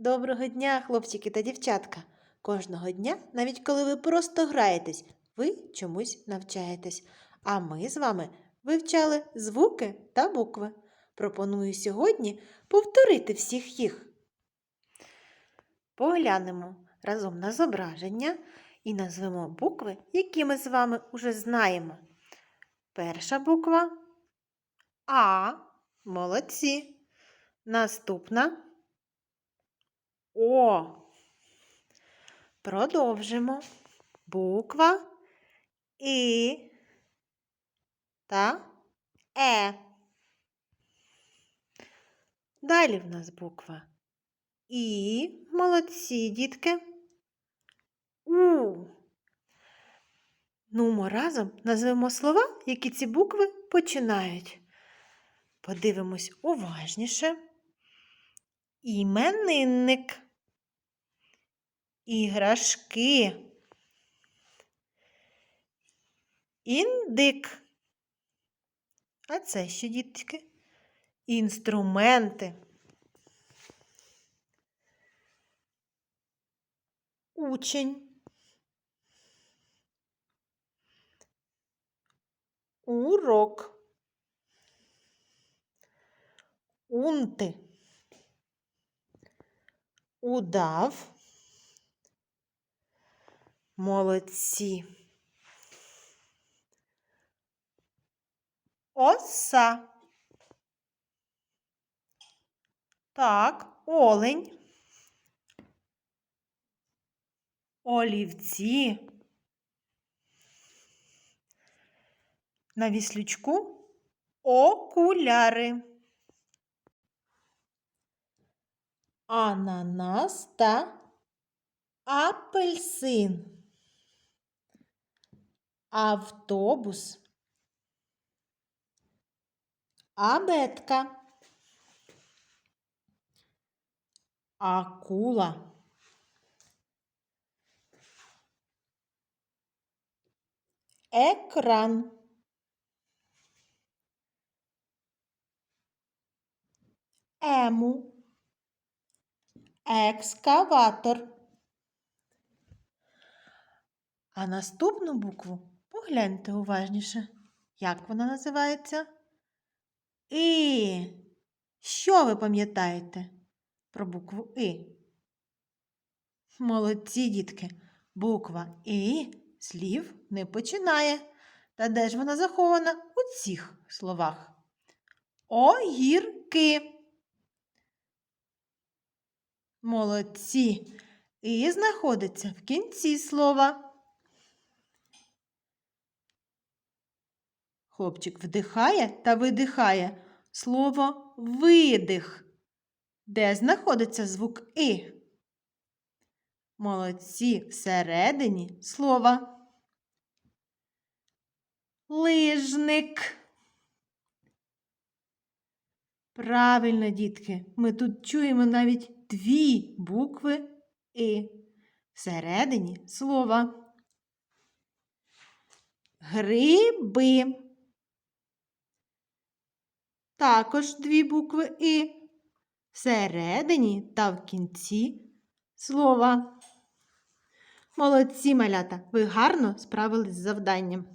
Доброго дня, хлопчики та дівчатка. Кожного дня, навіть коли ви просто граєтесь, ви чомусь навчаєтесь. А ми з вами вивчали звуки та букви. Пропоную сьогодні повторити всіх їх. Поглянемо разом на зображення і назвемо букви, які ми з вами уже знаємо. Перша буква А. Молодці. Наступна О. Продовжимо. Буква І та Е. Далі в нас буква І. Молодці, дітки. У. Ну, ми разом назвемо слова, які ці букви починають. Подивимось уважніше. Іменинник. Іграшки. Індик. А це що, дітки? Інструменти. Учень. Урок. Унти. Удав. Молодці. Оса. Так, олень. Олівці. На віслючку окуляри. Ананас та апельсин. Автобус. Абетка. Акула. Екран. Ему. Екскаватор. А наступну букву погляньте уважніше. Як вона називається? І. Що ви пам'ятаєте про букву І? Молодці, дітки. Буква І слів не починає. Та де ж вона захована у цих словах? Огірки. Молодці. І знаходиться в кінці слова. Хлопчик вдихає та видихає слово видих. Де знаходиться звук І? Молодці всередині слова. Лижник. Правильно, дітки, ми тут чуємо навіть дві букви І всередині слова. Гриби. Також дві букви І всередині та в кінці слова. Молодці малята, ви гарно справились з завданням.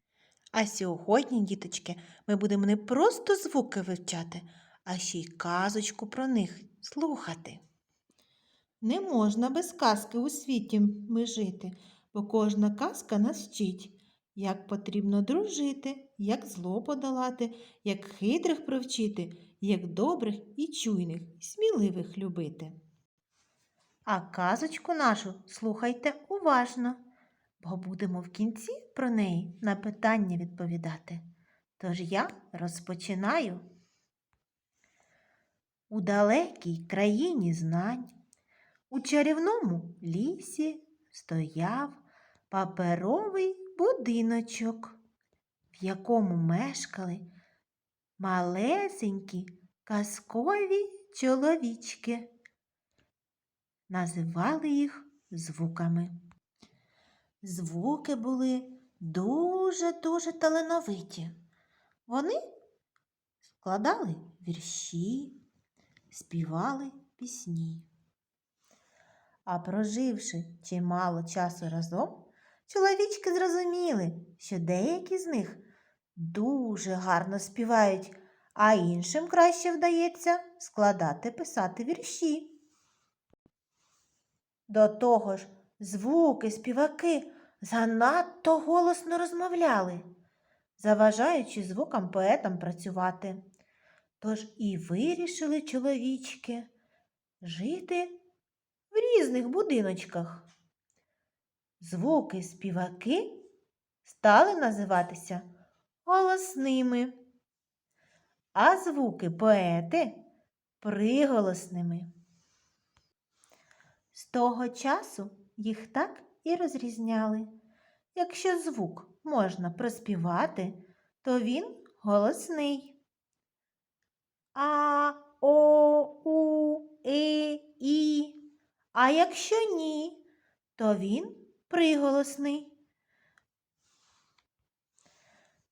А сьогодні, діточки, ми будемо не просто звуки вивчати, а ще й казочку про них слухати. Не можна без казки у світі ми жити, бо кожна казка нас вчить, як потрібно дружити, як зло подолати, як хитрих привчити, як добрих і чуйних, сміливих любити. А казочку нашу слухайте уважно, бо будемо в кінці про неї на питання відповідати. Тож я розпочинаю. У далекій країні знань, у чарівному лісі стояв паперовий будиночок, в якому мешкали малесенькі казкові чоловічки. Називали їх звуками. Звуки були дуже-дуже талановиті. Вони складали вірші, співали пісні. А проживши чимало часу разом, чоловічки зрозуміли, що деякі з них дуже гарно співають, а іншим краще вдається складати писати вірші. До того ж, звуки співаки занадто голосно розмовляли, заважаючи звукам поетам працювати. Тож і вирішили чоловічки жити в різних будиночках. Звуки співаки стали називатися голосними, а звуки поети приголосними. З того часу їх так і розрізняли. Якщо звук можна проспівати, то він голосний. А, О, У, И, І. А якщо ні, то він приголосний.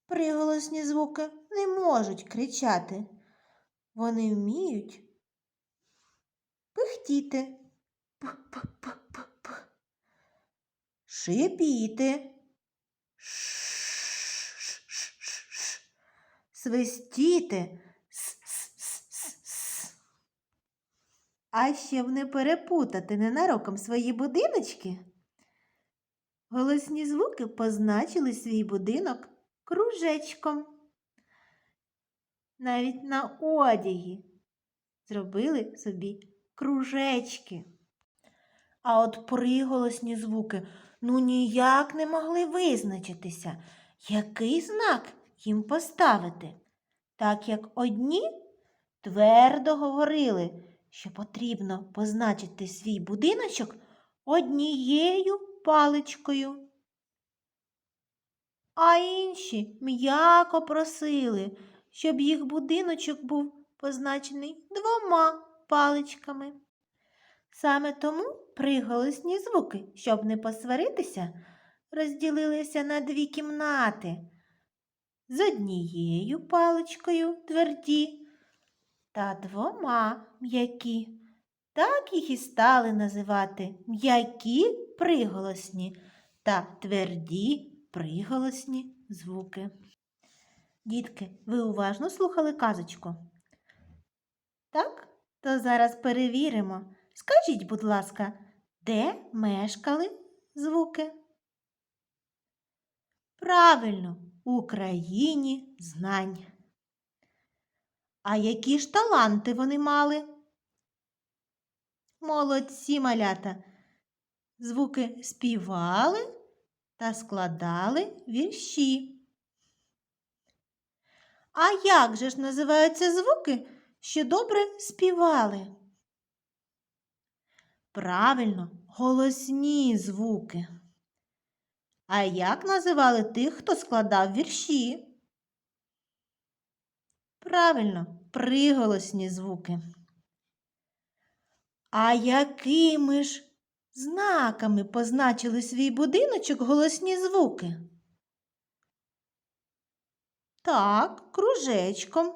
Приголосні звуки не можуть кричати. Вони вміють пихтіти. П-п-п-п-п. Шипіти. Ш-ш-ш-ш-ш. Свистіти. С-с-с-с-с. А щоб не перепутати ненароком свої будиночки, голосні звуки позначили свій будинок кружечком. Навіть на одягі зробили собі кружечки. А от приголосні звуки ну ніяк не могли визначитися, який знак їм поставити, так як одні твердо говорили, що потрібно позначити свій будиночок однією паличкою. А інші м'яко просили, щоб їх будиночок був позначений двома паличками. Саме тому приголосні звуки, щоб не посваритися, розділилися на дві кімнати з однією паличкою тверді та двома м'які. Так їх і стали називати м'які приголосні та тверді приголосні звуки. Дітки, ви уважно слухали казочку? Так, то зараз перевіримо. Скажіть, будь ласка, де мешкали звуки? Правильно, у країні знань. А які ж таланти вони мали? Молодці малята. Звуки співали та складали вірші. А як же ж називаються звуки, що добре співали? Правильно, голосні звуки. А як називали тих, хто складав вірші? Правильно, приголосні звуки. А якими ж знаками позначили свій будиночок голосні звуки? Так, кружечком.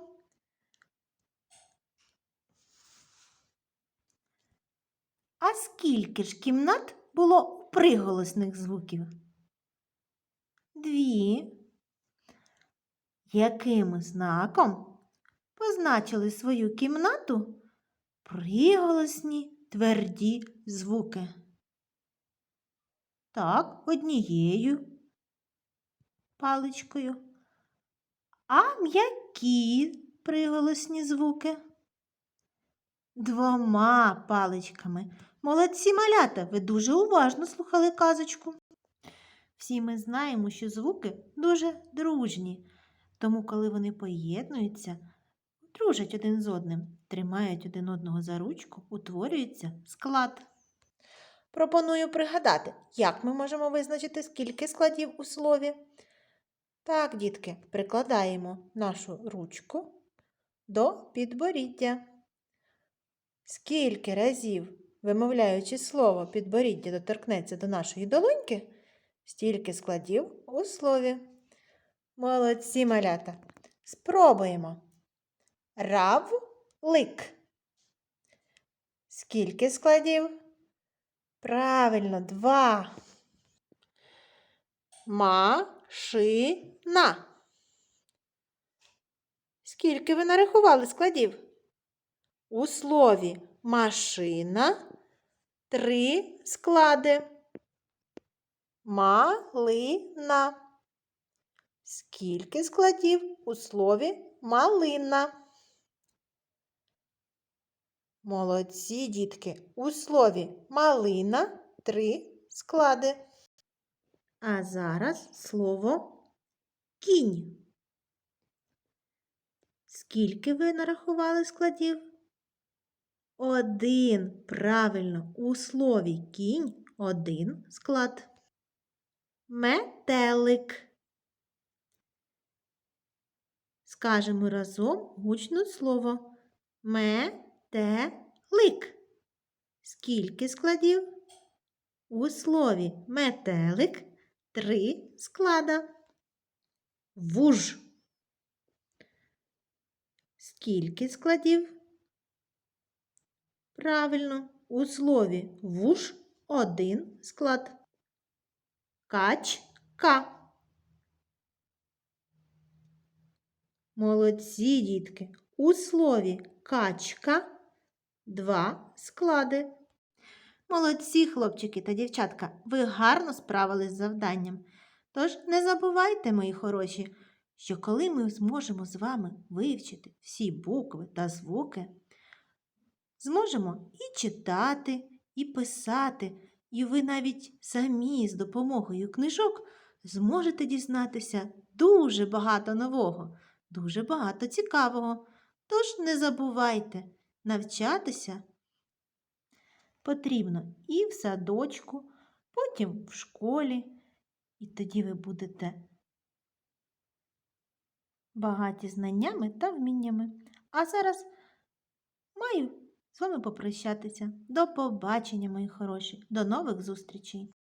А скільки ж кімнат було приголосних звуків? Дві. Яким знаком позначили свою кімнату приголосні тверді звуки? Так, однією паличкою. А м'які приголосні звуки? Двома паличками. Молодці малята, ви дуже уважно слухали казочку. Всі ми знаємо, що звуки дуже дружні, тому, коли вони поєднуються, дружать один з одним, тримають один одного за ручку, утворюється склад. Пропоную пригадати, як ми можемо визначити, скільки складів у слові. Так, дітки, прикладаємо нашу ручку до підборіддя. Скільки разів, вимовляючи слово підборіддя доторкнеться до нашої долоньки, стільки складів у слові. Молодці малята. Спробуємо. Рав лик. Скільки складів? Правильно, два. Машина. Скільки ви нарахували складів? У слові машина три склади. Малина. Скільки складів у слові малина? Молодці, дітки. У слові малина три склади. А зараз слово кінь. Скільки ви нарахували складів? Один. Правильно, у слові кінь один склад. Метелик. Скажемо разом гучно слово. Метелик. Скільки складів? У слові метелик три склада. Вуж. Скільки складів? Правильно, у слові вуж один склад. Качка. Молодці, дітки. У слові качка два склади. Молодці, хлопчики та дівчатка, ви гарно справились з завданням. Тож не забувайте, мої хороші, що коли ми зможемо з вами вивчити всі букви та звуки, зможемо і читати, і писати, і ви навіть самі з допомогою книжок зможете дізнатися дуже багато нового, дуже багато цікавого. Тож не забувайте навчатися потрібно і в садочку, потім в школі, і тоді ви будете багаті знаннями та вміннями. А зараз маю з вами попрощатися. До побачення, мої хороші, до нових зустрічей!